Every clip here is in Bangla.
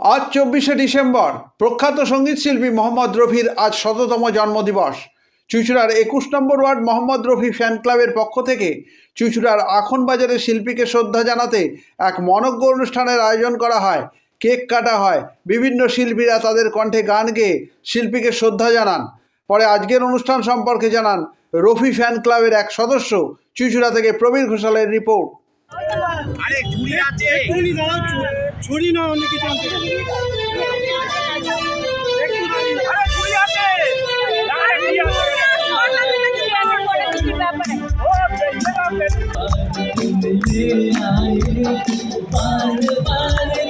আজ চব্বিশে ডিসেম্বর, প্রখ্যাত সংগীত শিল্পী মোহাম্মদ রফির আজ শততম জন্মদিবস। চুঁচুড়ার একুশ নম্বর ওয়ার্ড মোহাম্মদ রফি ফ্যান ক্লাবের পক্ষ থেকে চুঁচুড়ার আখন বাজারের শিল্পীকে শ্রদ্ধা জানাতে এক মনজ্ঞ অনুষ্ঠানের আয়োজন করা হয়। কেক কাটা হয়। বিভিন্ন শিল্পীরা তাদের কণ্ঠে গান গেয়ে শিল্পীকে শ্রদ্ধা জানান। পরে আজকের অনুষ্ঠান সম্পর্কে জানান রফি ফ্যান ক্লাবের এক সদস্য, চুঁচুড়া থেকে প্রবীর ঘোষালের রিপোর্ট। আরে ঝুড়ি আছে। একটুখানি দাঁড়াও ঝুড়ি না অন্য কিছু আনতে। হবে। একটু দাঁড়িয়ে আরে ঝুড়ি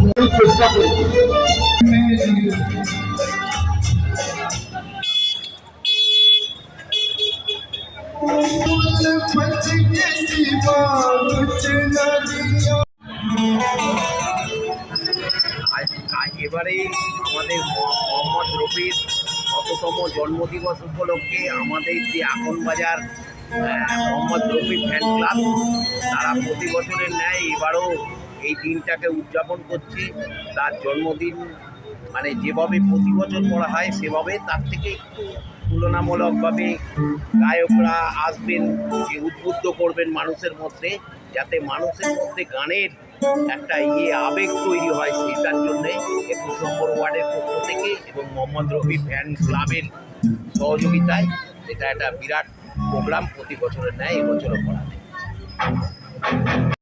बच के सिवा कुछ न दिया আজ আজ এবারে আমাদের মহ- মোহাম্মদ রফির শততম জন্মদিবস উপলক্ষে আমাদের যে এখন বাজার মোহাম্মদ রফি ফ্যান ক্লাব তারা প্রতি বছরের ন্যায় এবারও এই দিনটাকে উদযাপন করছে তার জন্মদিন মানে যেভাবে প্রতি বছর করা হয় সেভাবে তার থেকে একটু তুলনামূলকভাবে গায়করা আসবেন, যে উদ্বুদ্ধ করবেন মানুষের মধ্যে, যাতে মানুষের মধ্যে গানের একটা ইয়ে আবেগ তৈরি হয় সেটার জন্যে একুশ নম্বর ওয়ার্ডের পক্ষ থেকে এবং মোহাম্মদ রফি ফ্যান ক্লাবের সহযোগিতায় এটা একটা বিরাট প্রোগ্রাম প্রতি বছরের ন্যায় এবছরও করা